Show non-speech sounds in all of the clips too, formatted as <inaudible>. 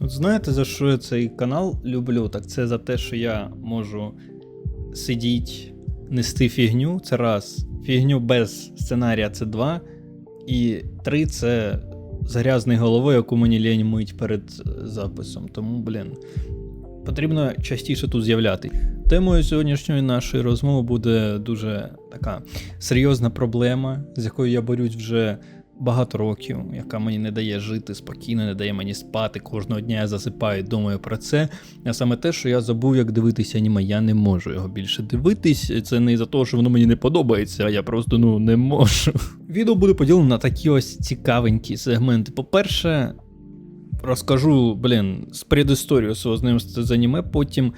От знаєте, за що я цей канал люблю? Так це за те, що я можу сидіти, нести фігню, це раз. Фігню без сценарія це два. І три це з головою, яку мені лінь мить перед е, записом. Тому, блін, потрібно частіше тут з'являти. Темою сьогоднішньої нашої розмови буде дуже така серйозна проблема, з якою я борюсь вже багато років, яка мені не дає жити спокійно, не дає мені спати. Кожного дня я засипаю, думаю про це. А саме те, що я забув, як дивитися аніме, я не можу його більше дивитись. Це не за того, що воно мені не подобається, а я просто ну не можу. Відео буде поділено на такі ось цікавенькі сегменти. По-перше, розкажу, блін, з предісторію свого знайомства з аніме, потім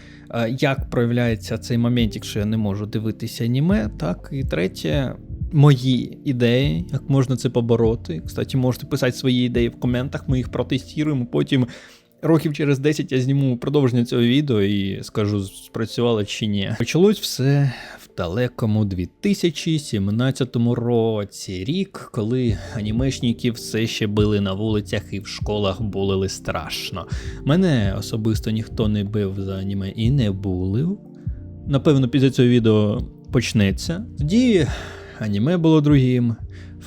як проявляється цей момент, якщо я не можу дивитися аніме. Так, і третє, мої ідеї, як можна це побороти. Кстати, можете писати свої ідеї в коментах, ми їх протестуємо. Потім років через 10 я зніму продовження цього відео і скажу, спрацювало чи ні. Почалось все в далекому 2017 році, рік, коли анімешники все ще били на вулицях і в школах булили страшно. Мене особисто ніхто не бив за аніме і не булив. Напевно, після цього відео почнеться. Тоді аніме було другим,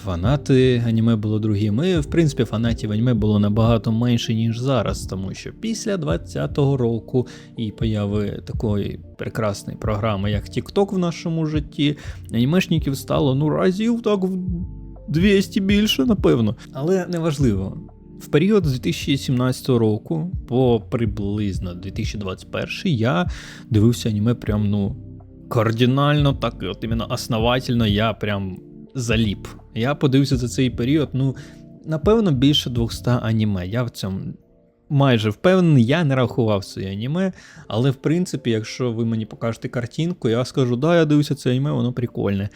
фанати аніме було другим. І, в принципі, фанатів аніме було набагато менше, ніж зараз, тому що після 20-го року і появи такої прекрасної програми, як TikTok в нашому житті, анімешників стало ну разів так в 200 більше, напевно. Але неважливо. В період з 2017 року по приблизно 2021 я дивився аніме прям ну кардинально, так от іменно основательно я прям заліп. Я подивився за цей період, ну, напевно, більше 200 аніме. Я в цьому майже впевнений, я не рахував своє аніме, але в принципі, якщо ви мені покажете картинку, я скажу, да, я дивився це аніме, воно прикольне.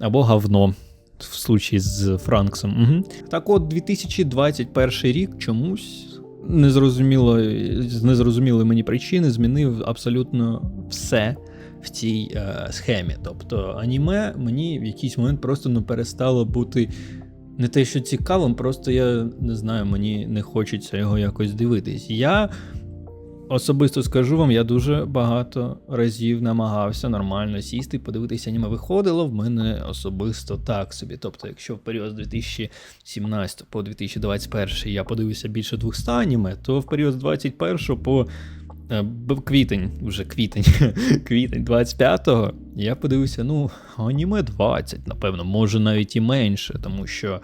Або говно. В случаї з Франксом. Угу. Так от, 2021 рік чомусь незрозуміло, з незрозумілої мені причини змінив абсолютно все в цій е, схемі. Тобто аніме мені в якийсь момент просто ну, перестало бути не те, що цікавим, просто я не знаю, мені не хочеться його якось дивитись. Я особисто скажу вам, я дуже багато разів намагався нормально сісти, подивитися аніме. Виходило в мене особисто так собі. Тобто, якщо в період з 2017 по 2021 я подивився більше 200 аніме, то в період з 2021 по Квітень, вже квітень, <laughs> квітень 25-го. Я подивився, ну, аніме 20, напевно, може навіть і менше, тому що.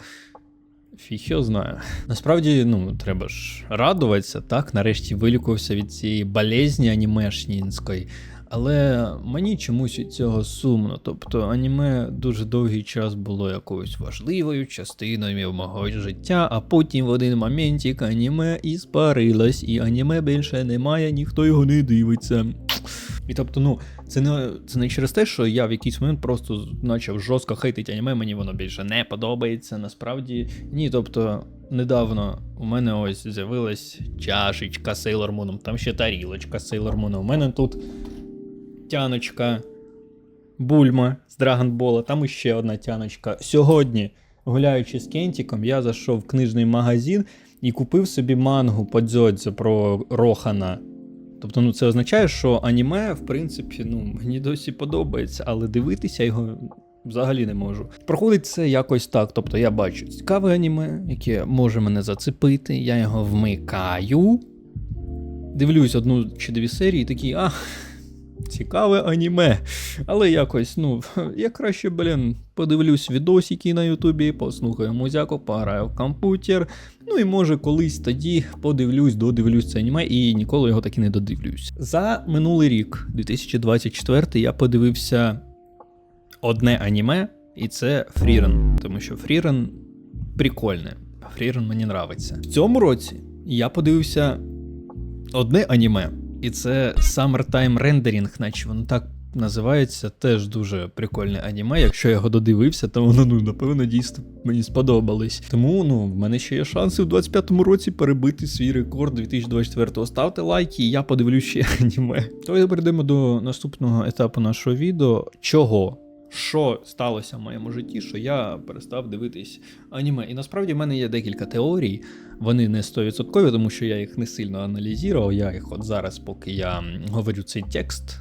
Фіхіо знаю. Насправді, ну, треба ж радуватися, так, нарешті вилікувався від цієї болезні анімешнінської. Але мені чомусь від цього сумно. Тобто аніме дуже довгий час було якоюсь важливою частиною мого життя, а потім в один моментик аніме і спарилось, і аніме більше немає, ніхто його не дивиться. І тобто, ну, це не це не через те, що я в якийсь момент просто почав жорстко хейтити аніме, мені воно більше не подобається. Насправді ні. Тобто, недавно у мене ось з'явилась чашечка з Moon, там ще тарілочка з Moon. У мене тут тяночка Бульма з Драгонбола, там іще одна тяночка. Сьогодні, гуляючи з Кентіком, я зайшов в книжний магазин і купив собі мангу по дзьодзю про Рохана. Тобто, ну це означає, що аніме, в принципі, ну, мені досі подобається, але дивитися його взагалі не можу. Проходить це якось так. Тобто я бачу цікаве аніме, яке може мене зацепити, я його вмикаю, дивлюсь одну чи дві серії, і такий, а, цікаве аніме. Але якось, ну, <laughs> я краще, блін, подивлюсь відосики на Ютубі, послухаю музяку, пограю в комп'ютер. Ну і може колись тоді подивлюсь, додивлюсь це аніме і ніколи його так і не додивлюсь. За минулий рік, 2024, я подивився одне аніме, і це Фрірен. Тому що Фрірен прикольне. Фрірен мені нравиться. В цьому році я подивився одне аніме, і це Summertime Rendering, наче воно так називається. Теж дуже прикольне аніме. Якщо я його додивився, то воно ну напевно дійсно мені сподобалось. Тому ну в мене ще є шанси в 25-му році перебити свій рекорд 2024-го. Ставте лайки, і я подивлюсь ще <laughs> аніме. То перейдемо до наступного етапу нашого відео. Чого? Що сталося в моєму житті, що я перестав дивитись аніме. І насправді в мене є декілька теорій. Вони не 100%, тому що я їх не сильно аналізував. Я їх от зараз, поки я говорю цей текст,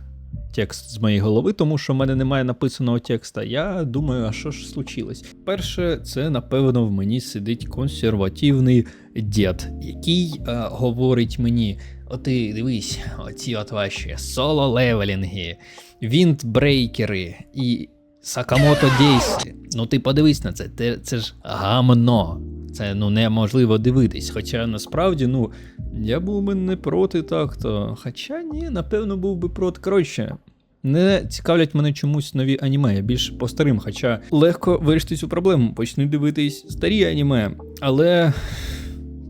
текст з моєї голови, тому що в мене немає написаного текста. Я думаю, а що ж случилось? Перше, це напевно в мені сидить консервативний дід, який е, говорить мені: О, ти дивись, оці от ваші соло-левелінги, вінтбрейкери і Сакамото Дейси. Ну ти подивись на це, це, це ж гамно. Це ну неможливо дивитись. Хоча насправді, ну, я був би не проти так-то. Хоча ні, напевно, був би проти. Коротше, не цікавлять мене чомусь нові аніме, я більше по старим, хоча легко вирішити цю проблему. Почни дивитись старі аніме. Але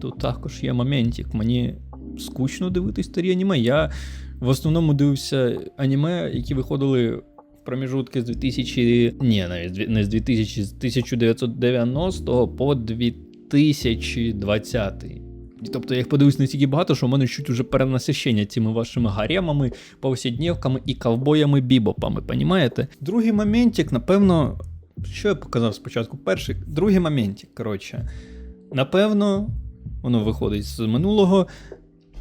тут також є моментик. Мені скучно дивитись старі аніме. Я в основному дивився аніме, які виходили проміжутки з 2000... Ні, навіть не з 2000, з 1990 по 2020. Тобто я їх подивився настільки багато, що в мене чуть уже перенасищення цими вашими гаремами, повсякдневками і ковбоями-бібопами, понімаєте? Другий моментик, напевно, що я показав спочатку? Перший, другий моментик, коротше. Напевно, воно виходить з минулого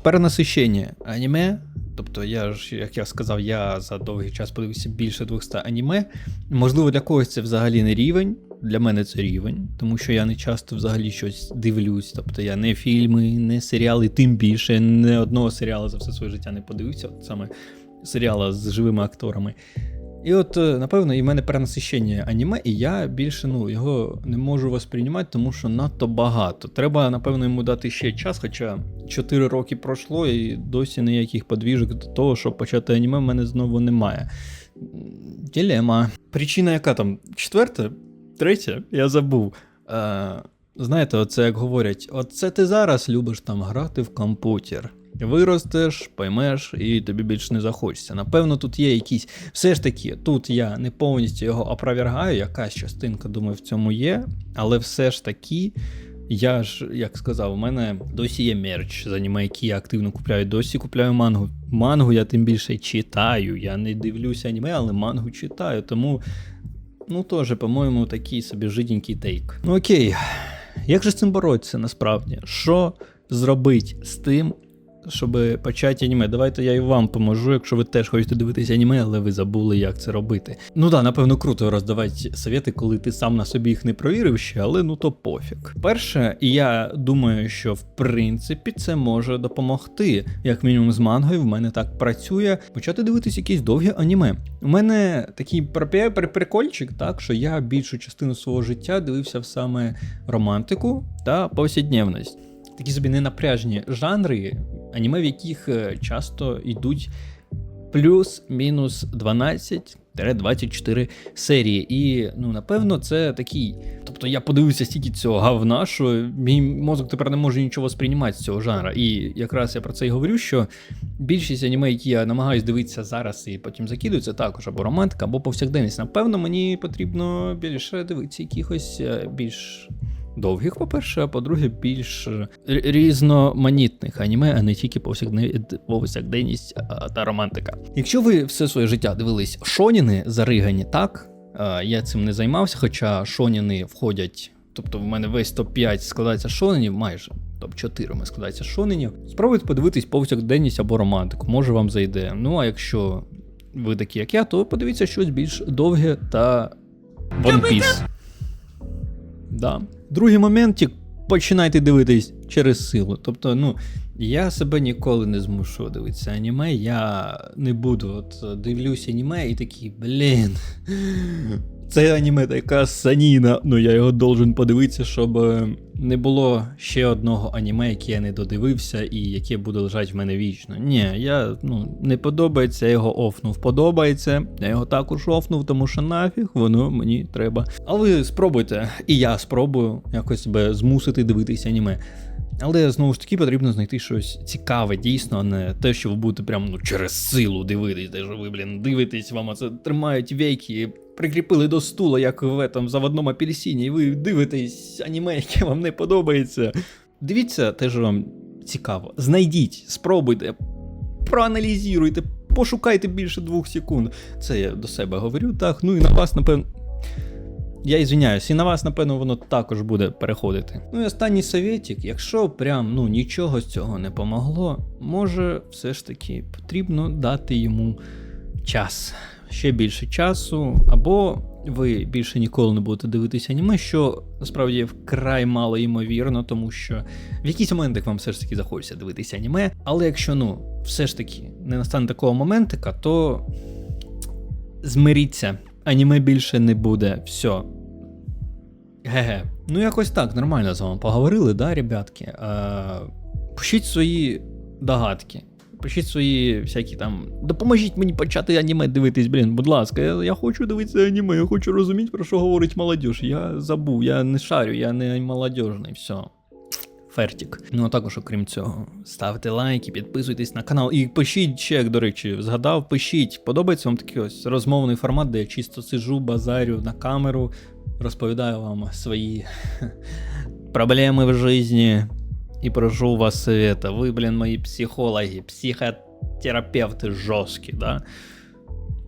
перенасищення аніме. Тобто, я ж, як я сказав, я за довгий час подивився більше 200 аніме. Можливо, для когось це взагалі не рівень. Для мене це рівень, тому що я не часто взагалі щось дивлюсь. Тобто я не фільми, не серіали, тим більше не одного серіалу за все своє життя не подивився, от саме серіала з живими акторами. І от, е, напевно, і в мене перенасищення аніме, і я більше ну, його не можу восприймати, тому що надто багато. Треба, напевно, йому дати ще час, хоча 4 роки пройшло, і досі ніяких подвіжок до того, щоб почати аніме, в мене знову немає. Ділема. Причина, яка там? Четверта? Третя? Я забув. Е, знаєте, оце як говорять: оце ти зараз любиш там грати в комп'ютер. Виростеш, поймеш, і тобі більше не захочеться. Напевно, тут є якісь. Все ж таки, тут я не повністю його опровергаю, якась частинка, думаю, в цьому є, але все ж таки. Я ж, як сказав, у мене досі є мерч з аніме, які я активно купляю. Досі купляю мангу. Мангу я тим більше читаю. Я не дивлюся аніме, але мангу читаю. Тому, ну теж, по-моєму, такий собі жиденький тейк. Ну окей, як же з цим боротися насправді? Що зробити з тим, щоб почати аніме? Давайте я і вам поможу, якщо ви теж хочете дивитися аніме, але ви забули, як це робити. Ну да, напевно, круто роздавати совєти, коли ти сам на собі їх не провірив ще, але ну то пофіг. Перше, я думаю, що в принципі це може допомогти. Як мінімум з мангою в мене так працює. Почати дивитись якісь довгі аніме. У мене такий прикольчик, так що я більшу частину свого життя дивився в саме романтику та повсякдневність. Такі собі ненапряжні жанри, аніме, в яких е, часто йдуть плюс-мінус 12-24 серії. І, ну, напевно, це такий. Тобто я подивився стільки цього говна, що мій мозок тепер не може нічого сприймати з цього жанра. І якраз я про це і говорю, що більшість аніме, які я намагаюсь дивитися зараз і потім закидую, це також або романтика, або повсякденність. Напевно, мені потрібно більше дивитися якихось е, більш довгих, по-перше, а по-друге, більш е, різноманітних аніме, а не тільки повсякден- повсякденність та романтика. Якщо ви все своє життя дивились шоніни заригані, так е, я цим не займався, хоча шоніни входять, тобто в мене весь топ-5 складається з шонінів, майже. Топ-4 ми складається шоненів. Спробуйте подивитись повсякденність або романтику, може вам зайде. Ну а якщо ви такі, як я, то подивіться щось більш довге та One Piece. Да. Другий момент, починайте дивитись через силу. Тобто, ну, я себе ніколи не змушу дивитися аніме. Я не буду от дивлюся аніме і такий, блін. Це аніме така саніна. Ну я його должен подивитися, щоб е, не було ще одного аніме, яке я не додивився і яке буде лежати в мене вічно. Ні, я ну не подобається, я його офнув. Подобається. Я його також офнув, тому що нафіг воно мені треба. А ви спробуйте, і я спробую якось себе змусити дивитися аніме. Але знову ж таки потрібно знайти щось цікаве, дійсно, а не те, що ви будете прям ну, через силу дивитись, те, що ви, блін, дивитесь, вам це тримають вейки, прикріпили до стула, як в этом заводному апельсині, і ви дивитесь аніме, яке вам не подобається. Дивіться те, що вам цікаво. Знайдіть, спробуйте, проаналізуйте, пошукайте більше двох секунд. Це я до себе говорю, так. Ну і на вас, напевно. Я ізвиняюсь, і на вас, напевно, воно також буде переходити. Ну і останній совєтік, якщо прям ну нічого з цього не помогло, може все ж таки потрібно дати йому час. Ще більше часу, або ви більше ніколи не будете дивитися аніме, що насправді вкрай мало ймовірно, тому що в якийсь момент вам все ж таки захочеться дивитися аніме. Але якщо ну все ж таки не настане такого моментика, то змиріться, аніме більше не буде. Все. Ге-ге. Ну, якось так, нормально з вами поговорили, да, ребятки? Е, пишіть свої догадки. Пишіть свої всякі там. Допоможіть мені почати аніме дивитись, блін, будь ласка, я, я хочу дивитися аніме, я хочу розуміти, про що говорить молодіж. Я забув, я не шарю, я не молодіжний, все. Фертік. Ну а також, окрім цього, ставте лайки, підписуйтесь на канал і пишіть чек, до речі, згадав, пишіть. Подобається вам такий ось розмовний формат, де я чисто сиджу, базарю на камеру, розповідаю вам свої <laughs> проблеми в житті і прошу вас совета. Ви, блін, мої психологи, психотерапевти жорсткі, да?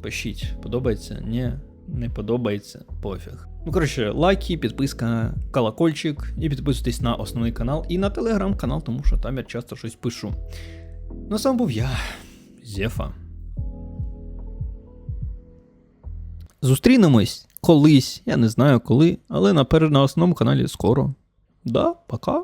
Пишіть, подобається? Ні, не подобається, пофіг. Ну, коротше, лайки, підписка, колокольчик, і підписуйтесь на основний канал і на телеграм-канал, тому що там я часто щось пишу. Ну, сам був я, Зефа. Зустрінемось колись, я не знаю коли, але наперед на основному каналі скоро. Да, пока.